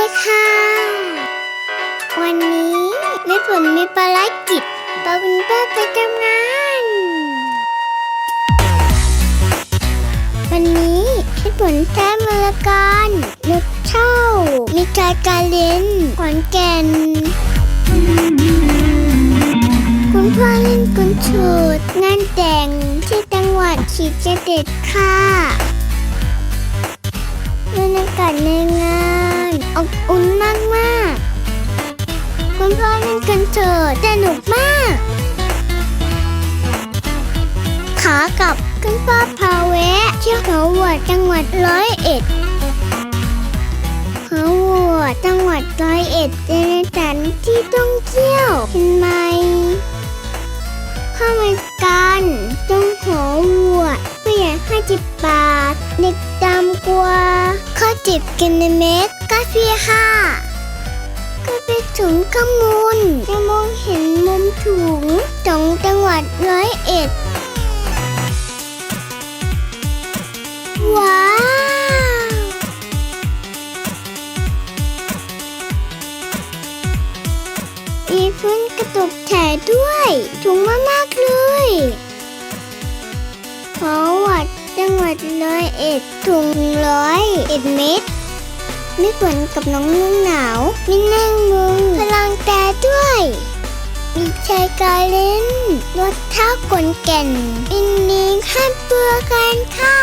ดีค่ะ วันนี้แม่ฝนมีภารกิจปาวินเตอร์ไปทำงาน วันนี้แม่ฝนใช้มรการนุดเช่า มีการการเล่นขอนแก่น คุณพ่อเล่นกุนชูดงานแต่งที่จังหวัดขีดเจเด็ดค่ะ อบอุ่นมากมากคุณพ่อเล่นกันชูดสนุกมาก ขากลับคุณพ่อพาแวะเที่ยวหัววัวจังหวัดร้อยเอ็ดหัววัวจังหวัดร้อยเอ็ดเป็นสถานที่ท่องเที่ยวขึ้นมา จิบกินในเม็ดกาแฟค่ะก็ไปถึงข้อมูลจะมองเห็นมุมถุงสองจังหวัดร้อยเอ็ด ว้าว มีพื้นกระตุกแถด้วย ถุงมามากๆเลยขอวัดจังหวัดร้อยเอ็ดถุงร้อย เอ็ดเม็ดไม่เหมือนกับน้องนุ่งหนาวมีนั่งมุงพลังแต่ด้วย มีชายกาเล่นรถเท้ากลแก่น อินนิงข้ามเปลือกันค่ะ